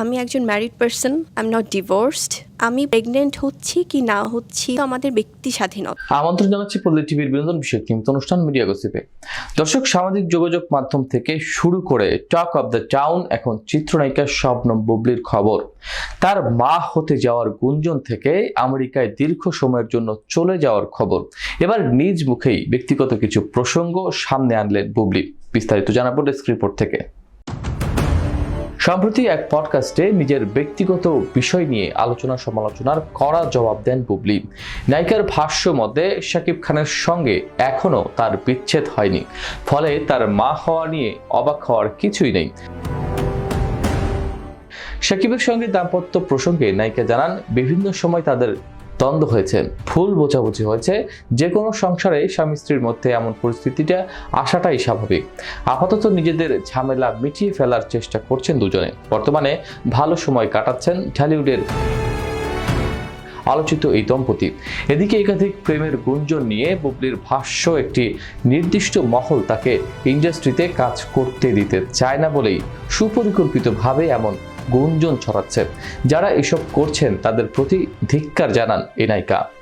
আমি একজন married person I am not divorced আমি প্রেগনেন্ট হচ্ছি কি না হচ্ছি আমাদের ব্যক্তি স্বাধীনতা। আমন্ত্রণ জানাচ্ছি পল্লী টিভির বিনোদন বিষয়ক নিয়মিত অনুষ্ঠান মিডিয়া গসিপে দর্শক, সামাজিক যোগাযোগ মাধ্যম থেকে শুরু করে টক অফ দ্য টাউন এখন চিত্রনায়িকা শবনম বুবলির খবর। তার মা হতে যাওয়ার গুঞ্জন থেকে আমেরিকায় দীর্ঘ সময়ের জন্য চলে যাওয়ার খবর। এবার নিজ মুখেই ব্যক্তিগত কিছু প্রসঙ্গ সামনে আনলেন বুবলি। বিস্তারিত জানাব ডেস্ক রিপোর্ট থেকে। সম্প্রতি এক পডকাস্টে নিজের ব্যক্তিগত বিষয় নিয়ে আলোচনা সমালোচনার কড়া জবাব দেন বুবলি। নায়িকার ভাষ্য মতে, শাকিব খানের সঙ্গে এখনও তার বিচ্ছেদ হয়নি। ফলে তার মা হওয়া নিয়ে অবাক হওয়ার কিছুই নেই। শাকিবের সঙ্গে দাম্পত্য প্রসঙ্গে নায়িকা জানান, বিভিন্ন সময় তাদের দ্বন্দ্ব হয়েছে, ভুল বোঝাবুঝি হয়েছে যে কোনো সংসারে স্বামী স্ত্রীর মধ্যে এমন পরিস্থিতিটা আসাটাই স্বাভাবিক। আপাতত নিজেদের ঝামেলা মিটিয়ে ফেলার চেষ্টা করছেন দুজনে। বর্তমানে ভালো সময় কাটাচ্ছেন ঢালিউডের আলোচিত এই দম্পতি। এদিকে একাধিক প্রেমের গুঞ্জন নিয়ে বুবলির ভাষ্য, একটি নির্দিষ্ট মহল তাকে ইন্ডাস্ট্রিতে কাজ করতে দিতে চায় না বলেই সুপরিকল্পিতভাবে এমন গুঞ্জন ছড়াচ্ছেন। যারা এসব করছেন তাদের প্রতি ধিক্কার জানান এনায়িকা নায়িকা।